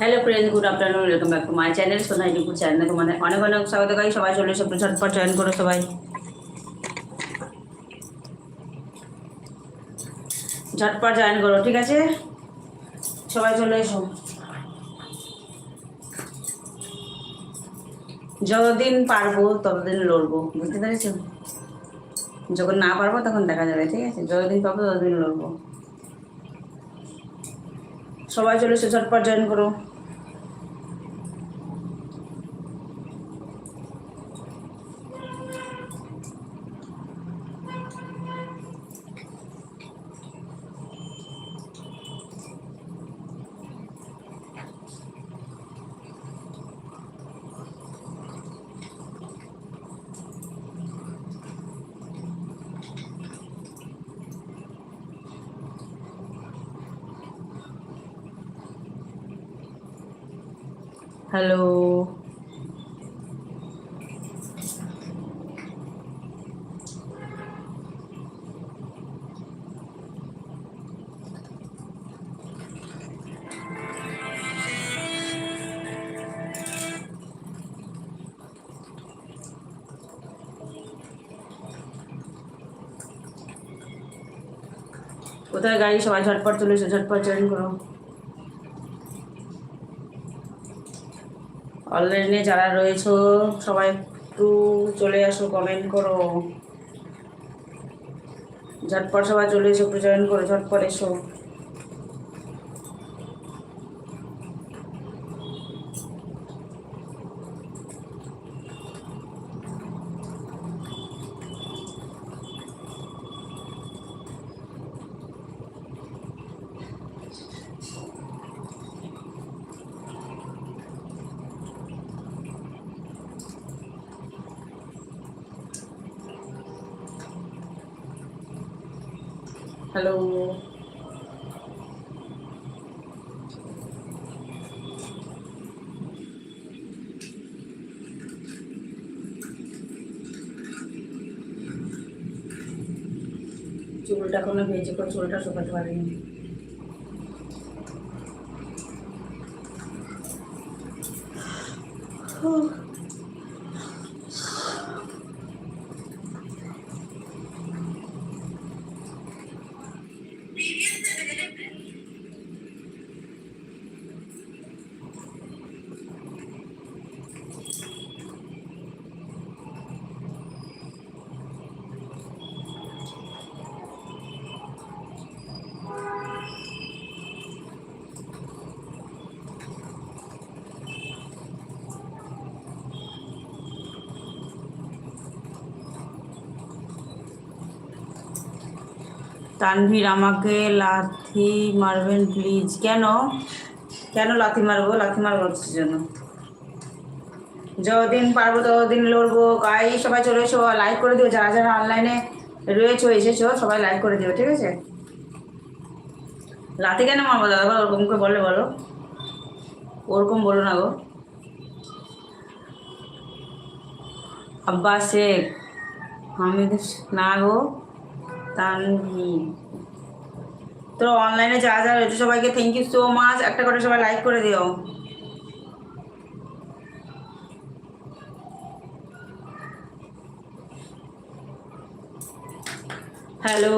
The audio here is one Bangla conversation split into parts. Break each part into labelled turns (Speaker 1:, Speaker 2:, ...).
Speaker 1: Hello friend good afternoon welcome back to my channel Sonai Dipu channel তোমাদের অনেক অনেক স্বাগত গাই, সবাই চলে এসো ঝটপট জয়েন করো সবাই। ঝটপট জয়েন করো, ঠিক আছে? সবাই চলে এসো। যতদিন পারব, ততদিন লড়বো, বুঝতে পেরেছ? যখন না পারব, তখন দেখা যাবে, ঠিক আছে? যতদিন পাবো ততদিন লড়বো। সবাই চলে এসো, ঝটপট জয়েন করো। হ্যালো কোথায় গাড়ি সবাই ঝটপট চলে এসো ঝটপট জয়েন করো অনলাইনে যারা রয়েছ, সবাই একটু চলে আসো কমেন্ট করো। ঝটপট সবাই চলে এসো একটু জয়েন করো, ঝটপট এসো। হ্যালো চুলটা কোনো ভেজে করে চুলটা শুকাতে পারিনি তানভীর, আমাকে লাথি মারবেন প্লিজ কেন? কেন লাথি মারবো? লাথি মারবো জন্য? যতদিন পারব ততদিন লড়বো। গাই, সবাই চলে এসো। লাইক করে দিও। যারা যারা অনলাইনে রয়েছো, এসেছ, সবাই লাইক করে দিও, ঠিক আছে? লাথি কেন মারবো দাদা? ওরকম করে বলে বলো। ওরকম বলো না গো। আব্বা শেখ হামিদ না গো। তানভীর। তো অনলাইনে যা যা রয়েছে সবাইকে থ্যাংক ইউ সো মাচ একটা করে সবাই লাইক করে দিও। হ্যালো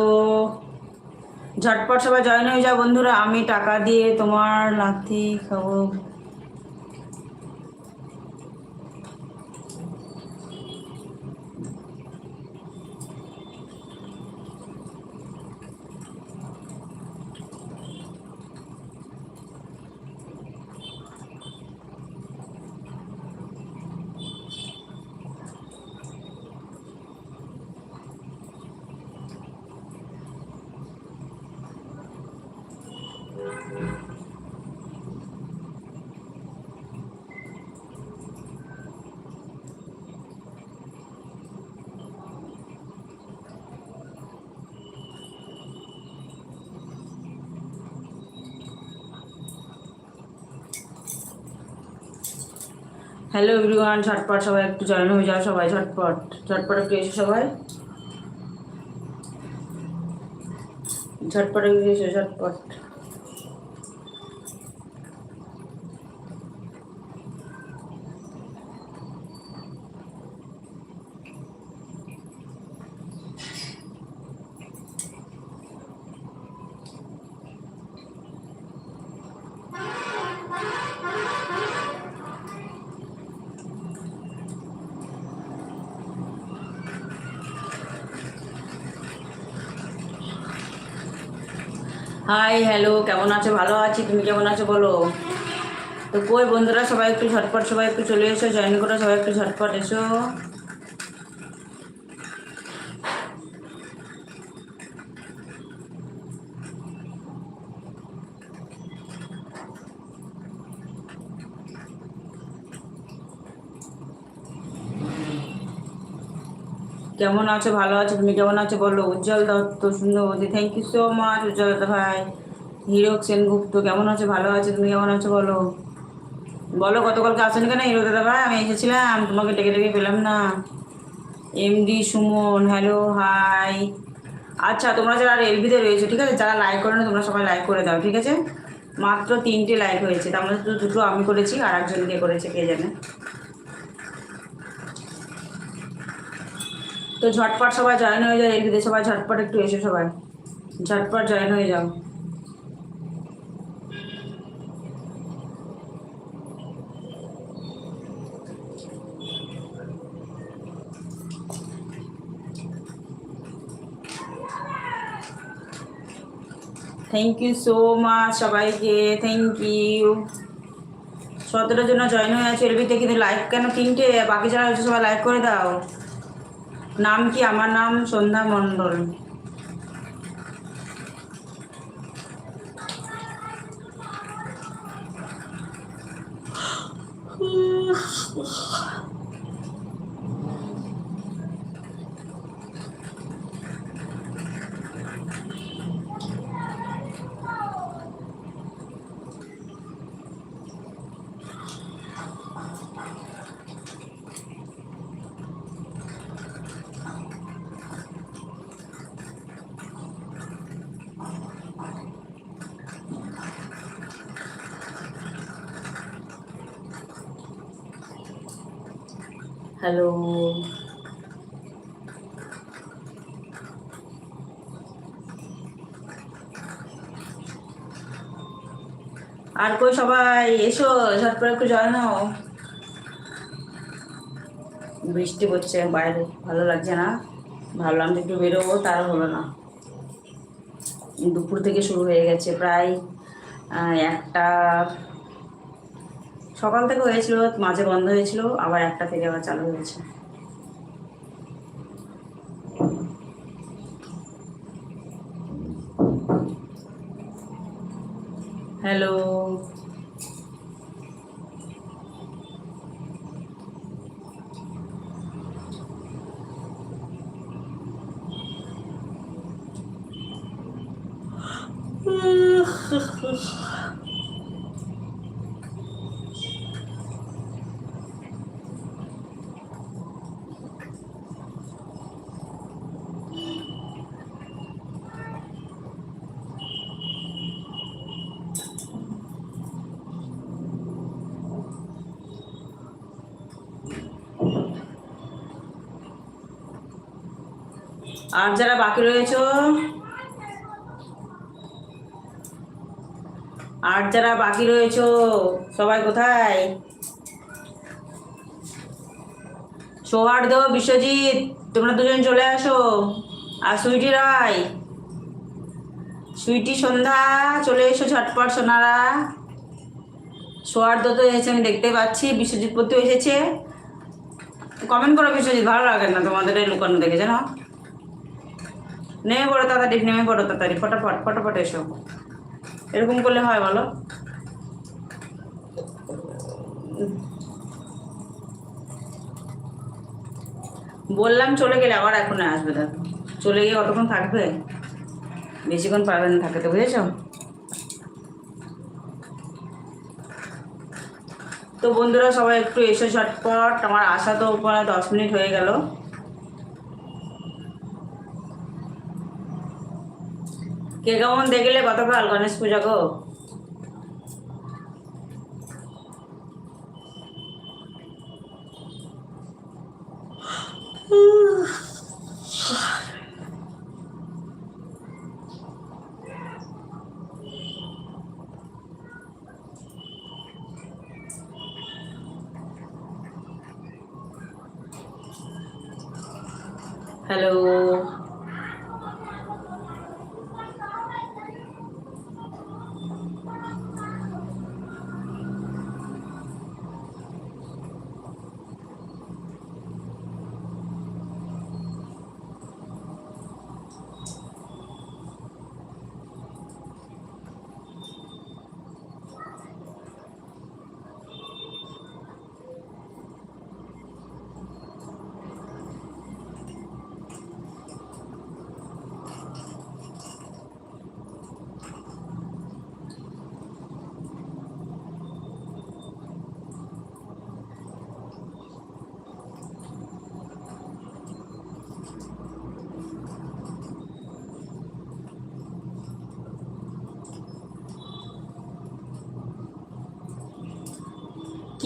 Speaker 1: ঝটপট সবাই জয়েন হয়ে যাও বন্ধুরা। আমি টাকা দিয়ে তোমার লাথি খাব। হ্যালো এভরিওয়ান ঝটপট সবাই একটু জয়েন হয়ে যাও, সবাই ঝটপট ঝটপট একটু এসো সবাই? ঝটপট একটু এসো ঝটপট হাই হ্যালো কেমন আছো? ভালো আছি, তুমি কেমন আছো বলো? তো কই বন্ধুরা, সবাই একটু ঝটপট, সবাই একটু চলে এসো জয়েন করো, সবাই একটু ঝটপট এসো। কেমন আছো? ভালো আছো? তুমি কেমন আছো? বলো, Ujjwal Dutta সুন্দরবতী thank you so much Ujjwal Dutta ভাই। হিরক সেনগুপ্ত, কেমন আছো? ভালো আছো? তুমি কেমন আছো? বলো। বলো, গতকালকে আসেনি কেন হিরো দাদা ভাই? আমি এসেছিলাম, তোমাকে ডেকে ডেকে পেলাম না। এমডি সুমন হ্যালো হাই আচ্ছা তোমরা যারা এলবিতে রয়েছো, ঠিক আছে? যারা লাইক করে না তোমরা সবাই লাইক করে দাও, ঠিক আছে? মাত্র তিনটে লাইক হয়েছে, তার মধ্যে দুটো আমি করেছি, আর একজন কে করেছে, কে জানে? তো ঝটপট সবাই জয়েন হয়ে যায় এলবিতে সবাই ঝটপট একটু এসো সবাই। ঝটপট জয়েন হয়ে যাও। থ্যাংক ইউ সো মাচ সবাইকে থ্যাংক ইউ সতেরো জন্য জয়েন হয়ে আছে এলবিতে কিন্তু লাইক কেন তিনটে? বাকি যারা হচ্ছে সবাই লাইক করে দাও। নাম কি? আমার নাম সন্ধ্যা মণ্ডল। হ্যালো আর কই সবাই? এসো ঝটপট একটু জয়েন হও বৃষ্টি পড়ছে বাইরে, ভালো লাগছে না। ভাবলাম যে একটু বেরোবো তার হলো না। দুপুর থেকে শুরু হয়ে গেছে, প্রায় একটা সকাল থেকে হয়েছিল মাঝে বন্ধ হয়েছিল আবার একটা থেকে আবার চালু হয়েছে। হ্যালো আর যারা বাকি রয়েছে, আর যারা বাকি রয়েছে, সবাই কোথায়? সৌহার্দ বিশ্বজিৎ, তোমরা দুজন চলে আসো। আর সুইটি রায়, সুইটি সন্ধ্যা, চলে এসো ঝটপট সোনারা। সৌহার্দ তো এসেছে, আমি দেখতে পাচ্ছি, বিশ্বজিৎ পড়তেও এসেছে। কমেন্ট করো বিশ্বজিৎ, ভালো লাগে না তোমাদের লুকানো দেখে, জানো? নেমে পড়ো তাড়াতাড়ি, নেমে পড়ো তাড়াতাড়ি, ফটাফট ফটাফট এসো। এরকম করলে হয় বলো? বললাম চলে গেলে আবার এখন আসবে দেখো চলে গিয়ে কতক্ষণ থাকবে? বেশিক্ষণ পারবে না থাকতে, বুঝেছ? তো বন্ধুরা সবাই একটু এসে ঝটপট, আমার আসা তো প্রায় দশ মিনিট হয়ে গেল। কে কেমন দেখলে গতকাল গণেশ পূজা গো?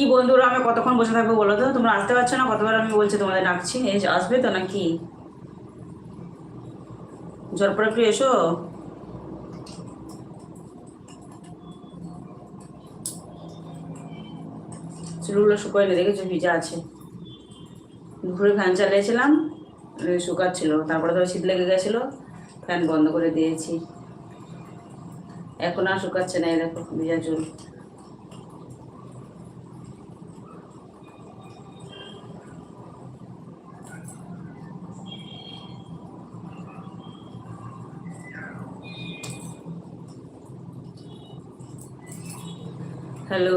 Speaker 1: কি বন্ধুরা আমি কতক্ষণ বসে থাকব বলো তো? তোমরা আসতে পারছ না? কতবার আমি বলছি তোমাদের ডাকছি। আসবে তো নাকি? ঝটপট একটু এসো। চুলগুলো শুকোয়নি দেখেছ? ভিজা আছে। দুপুরে ফ্যান চালিয়েছিলাম শুকাচ্ছিল। তারপরে তো শীত লেগে গেছিল ফ্যান বন্ধ করে দিয়েছি। এখন আর শুকাচ্ছে না দেখো, ভিজা চুল। হ্যালো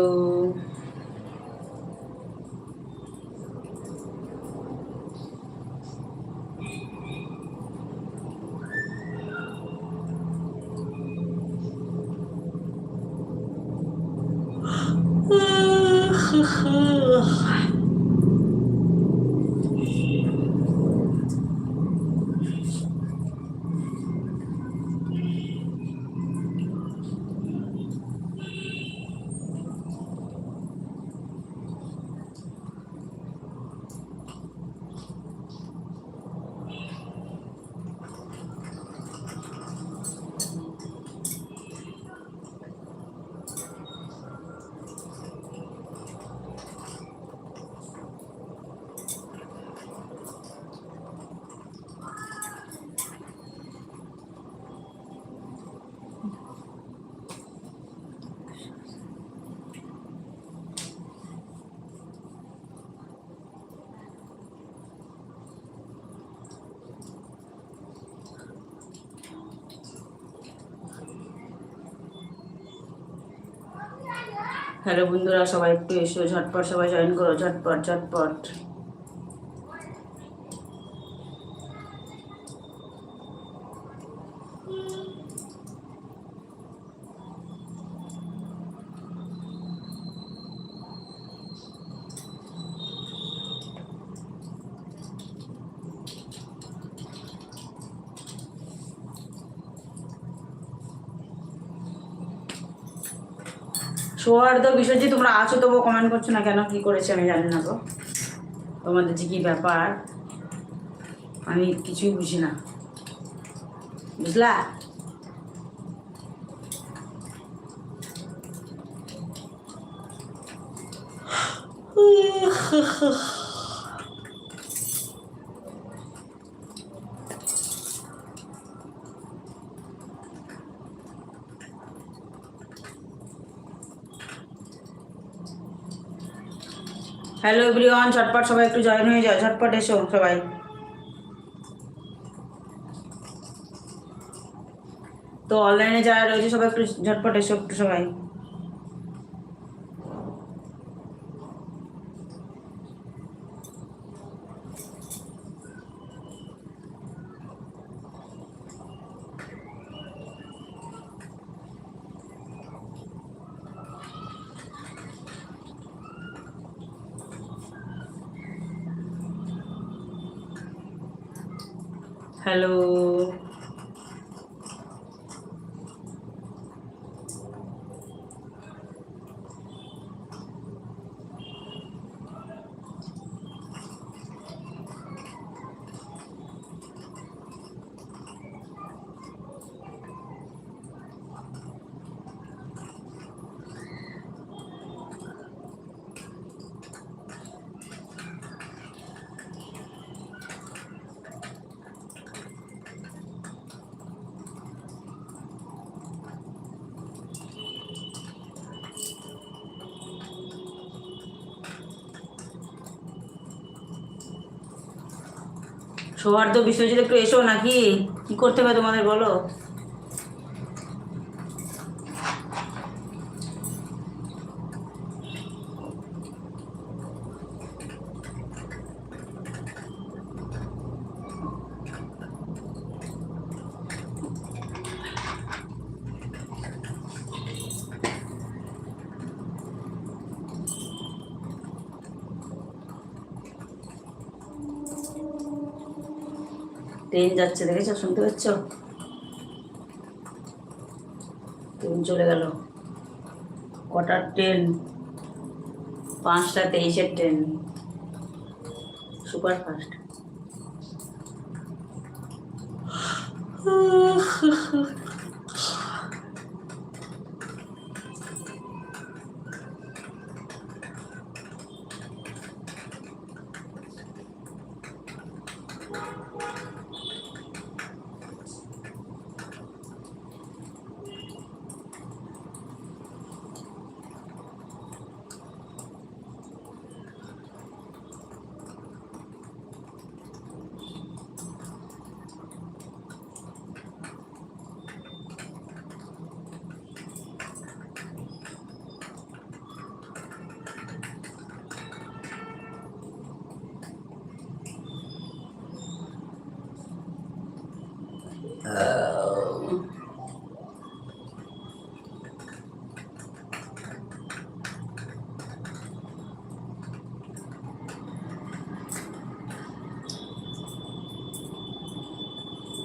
Speaker 1: হ্যালো বন্ধুরা সবাই একটু এসো ঝটপট সবাই জয়েন করো ঝটপট ঝটপট। সৌহার্দ্য বিশ্বজিৎ তোমরা আছো তবু কমেন্ট করছ না কেন? কি করেছে আমি জানি না তো তোমাদের যে কি ব্যাপার? আমি কিছুই বুঝি না। বুঝলা? হ্যালো এভরিওয়ান ঝটপট সবাই একটু জয়েন হয়ে যাও, ঝটপট এসো সবাই। তো অনলাইনে যারা রয়েছে, সবাই একটু ঝটপট এসো একটু সবাই। হ্যালো সৌহার্দ্য বিশ্বজিৎ একটু এসো নাকি? কি করতে হবে তোমাদের বলো? ট্রেন যাচ্ছে, দেখেছ? শুনতে পাচ্ছ? ট্রেন চলে গেল। কটার ট্রেন? পাঁচটা, তেইশের ট্রেন। সুপার ফাস্ট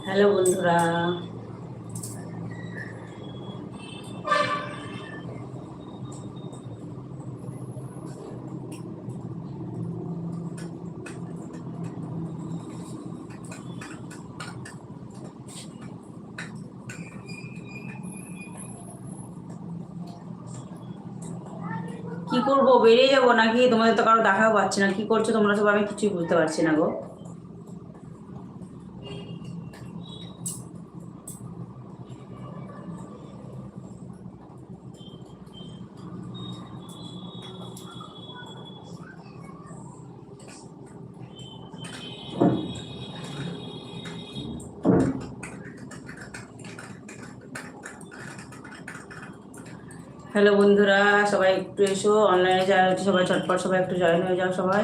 Speaker 1: হ্যালো বন্ধুরা কি করব? বেরিয়ে যাব নাকি? তোমাদের তো কারও দেখাও পাচ্ছি না। কি করছ তোমরা সব? আমি কিছুই বুঝতে পারছি না গো হ্যালো বন্ধুরা সবাই একটু এসো অনলাইনে যারা সবাই চটপট সবাই একটু জয়েন হয়ে যাও সবাই।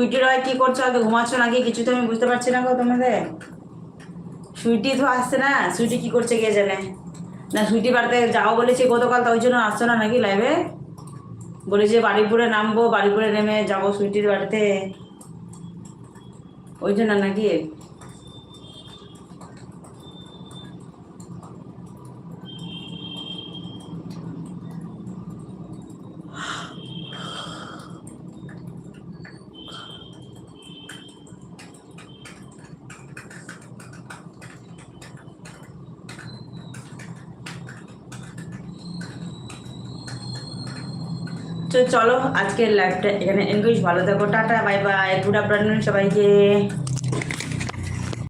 Speaker 1: সুইটি রয় কি করছ? আগে ঘুমাচ্ছ নাকি? কিছু তো আমি বুঝতে পারছি না গো তোমাদের। সুইটি তো আসছে না। সুইটি কি করছে কে জানে? না, সুইটি বাড়িতে যাও বলেছি গতকাল তো ওই জন্য আসছো না নাকি লাইভে বলেছে বাড়িপুরে নামবো বাড়িপুরে নেমে যাব সুইটির বাড়িতে। ওই জন্য নাকি তো চলো আজকের লাইভটা এখানে এনগেজ ভালো থাকো tata bye bye good afternoon সবাইকে।